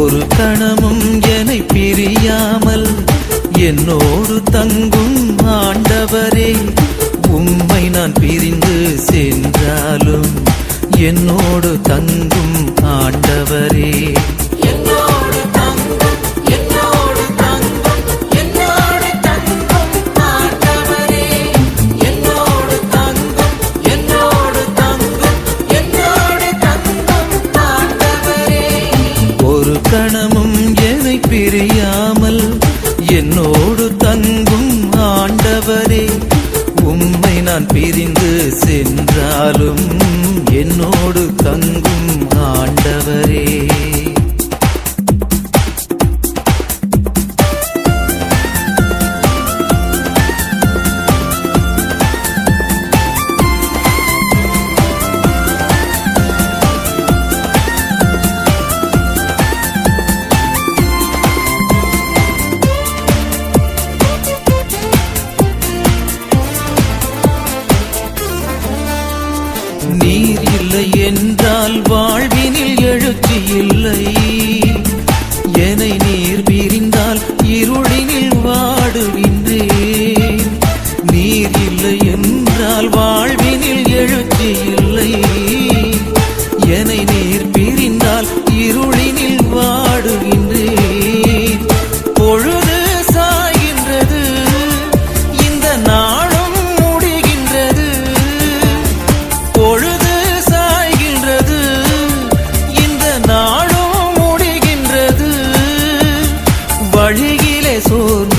ஒரு கணமும் என்னை பிரியாமல் என்னோடு தங்கும் பிரிந்து சென்றாலும் என்னோடு தங்கும் ஆண்டவரே. நீர் இல்லை என்றால் வா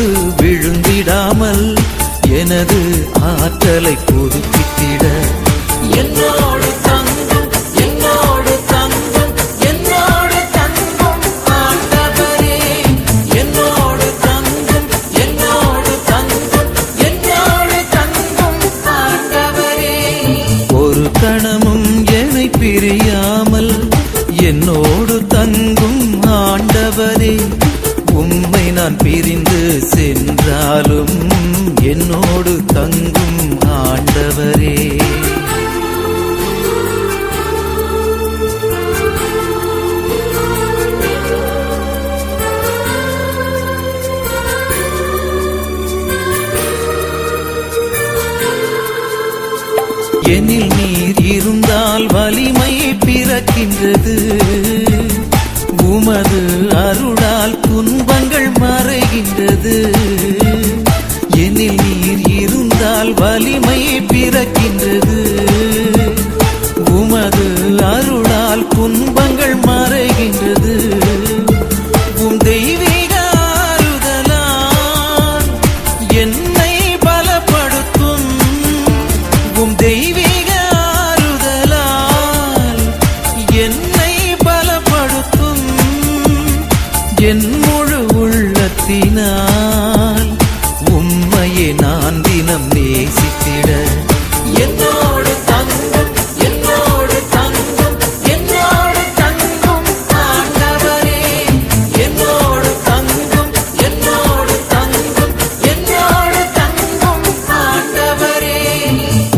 சோர்ந்து விழுந்திடாமல் எனது ஆற்றலை புதுப்பித்திட. என்னோடு தங்கும் என்னோடு தங்கும் என்னோடு தங்கும் ஆண்டவரே. என்னோடு தங்கும் என்னோடு தங்கும் என்னோடு தங்கும் ஆண்டவரே. ஒரு கணமும் என்னை பிரியாமல் என்னோடு தங்கும் ஆண்டவரே. நான் பிரிந்து சென்றாலும் என்னோடு தங்கும் ஆண்டவரே. எனில் நீர் இருந்தால் வலிமை பிறக்கின்றது. உமது அருளால் துன்பங்கள் வலிமை பிறக்கின்றது. நேசித்திட என்னோடு தங்கும் என்னோடு தங்கும் என்னோடு தங்கும் ஆண்டவரே என்னோடு தங்கும் என்னோடு தங்கும் என்னோடு தங்கும் ஆண்டவரே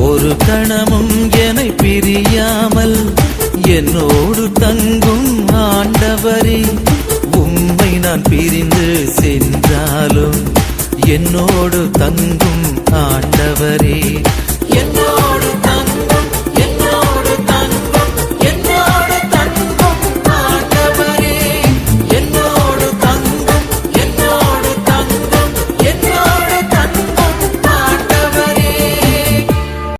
ஒரு கணமும் என்னை பிரியாமல் என்னோடு தங்கும் ஆண்டவரே உம்மை நான் பிரிந்து சென்றாலும் என்னோடு